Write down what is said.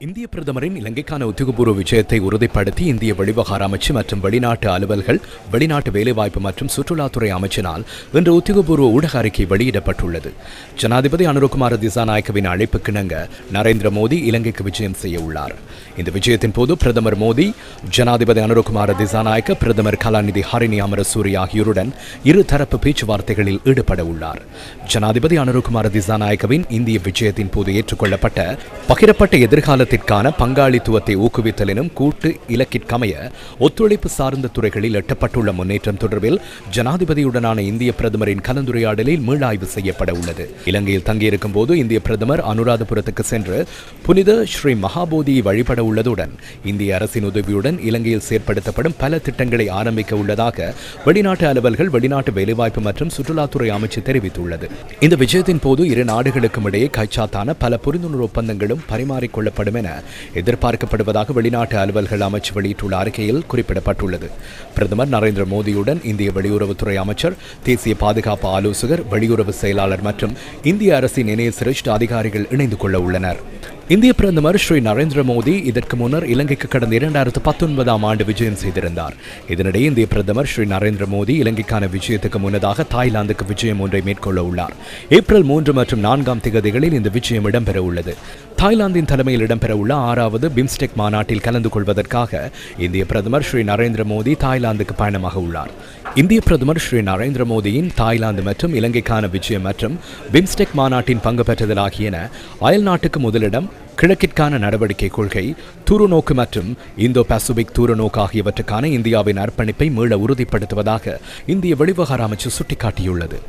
இந்திய பிரதமரின் இலங்கைக்கான உத்தியோகபூர்வ விஜயத்தை உறுதிப்படுத்தி இந்திய வெளிவகார அமைச்சு மற்றும் வெளிநாட்டு அலுவல்கள் வெளிநாட்டு வேலைவாய்ப்பு மற்றும் சுற்றுலாத்துறை அமைச்சினால் இன்று உத்தியோகபூர்வ ஊடக அறிக்கை வெளியிடப்பட்டுள்ளது. ஜனாதிபதி அனுரகுமார திசாநாயக்கவின் அழைப்புக்கிணங்க நரேந்திர மோடி இலங்கைக்கு விஜயம் செய்ய உள்ளார். இந்த விஜயத்தின் போது பிரதமர் மோடி ஜனாதிபதி அனுரகுமார திசாநாயக்க பிரதமர் கலாநிதி ஹரிணி அமரசூரி ஆகியோருடன் இருதரப்பு பேச்சுவார்த்தைகளில் ஈடுபட உள்ளார். ஜனாதிபதி அனுரகுமார திசாநாயக்கவின் இந்திய விஜயத்தின் போது ஏற்றுக்கொள்ளப்பட்ட பகிரப்பட்ட எதிர்காலத்திற்கான பங்காளித்துவத்தை ஊக்குவித்தல் எனும் கூட்டு இலக்கிற்கமைய ஒத்துழைப்பு சார்ந்த துறைகளில் எட்டப்பட்டுள்ள முன்னேற்றம் தொடர்பில் ஜனாதிபதியுடனான இந்திய பிரதமரின் கலந்துரையாடலில் மீளாய்வு செய்யப்பட உள்ளது. இலங்கையில் தங்கியிருக்கும் போது இந்திய பிரதமர் அனுராதபுரத்துக்கு சென்று புனித ஸ்ரீ மகாபோதியை வழிபட உள்ளதுடன் இந்திய அரசின் உதவியுடன் இலங்கையில் செயற்படுத்தப்படும் பல திட்டங்களை ஆரம்பிக்க உள்ளதாக வெளிநாட்டு அலுவல்கள் வெளிநாட்டு வேலைவாய்ப்பு மற்றும் சுற்றுலாத்துறை அமைச்சு தெரிவித்துள்ளது. இந்த விஜயத்தின் போது இரு நாடுகளுக்கும் இடையே கைச்சாத்தான பல புரிந்துணர்வு ஒப்பந்தங்களும் பரிமாறிக்கொள்ளப்படும் என எதிர்பார்க்கப்படுவதாக வெளிநாட்டு அலுவல்கள் அமைச்சு வெளியிட்டுள்ள அறிக்கையில் குறிப்பிடப்பட்டுள்ளது. பிரதமர் நரேந்திர மோடியுடன் இந்திய வெளியுறவுத்துறை அமைச்சர் தேசிய பாதுகாப்பு ஆலோசகர் வெளியுறவு செயலாளர் மற்றும் இந்திய அரசின் இணைய சிரேஷ்ட அதிகாரிகள் இணைந்து கொள்ள உள்ளனர். இந்திய பிரதமர் ஸ்ரீ நரேந்திர மோடி இதற்கு முன்னர் இலங்கைக்கு கடந்த இரண்டாயிரத்து பத்தொன்பதாம் ஆண்டு விஜயம் செய்திருந்தார். இதனிடையே இந்திய பிரதமர் ஸ்ரீ நரேந்திர மோடி இலங்கைக்கான விஜயத்துக்கு முன்னதாக தாய்லாந்துக்கு விஜயம் ஒன்றை மேற்கொள்ள உள்ளார். ஏப்ரல் மூன்று மற்றும் நான்காம் திகதிகளில் இந்த விஜயம் இடம்பெற உள்ளது. தாய்லாந்தின் தலைமையில் இடம்பெறவுள்ள ஆறாவது பிம்ஸ்டெக் மாநாட்டில் கலந்து கொள்வதற்காக இந்திய பிரதமர் ஸ்ரீ நரேந்திர மோடி தாய்லாந்துக்கு பயணமாக உள்ளார். இந்திய பிரதமர் ஸ்ரீ நரேந்திர மோடியின் தாய்லாந்து மற்றும் இலங்கைக்கான விஜயம் மற்றும் பிம்ஸ்டெக் மாநாட்டின் பங்கு பெற்றதல் ஆகியன அயல் நாட்டுக்கு முதலிடம் கிழக்கிற்கான நடவடிக்கை கொள்கை தூரநோக்கு மற்றும் இந்தோ பசிபிக் தூரநோக்கு ஆகியவற்றுக்கான இந்தியாவின் அர்ப்பணிப்பை மீள உறுதிப்படுத்துவதாக இந்திய வெளிவகார அமைச்சு சுட்டிக்காட்டியுள்ளது.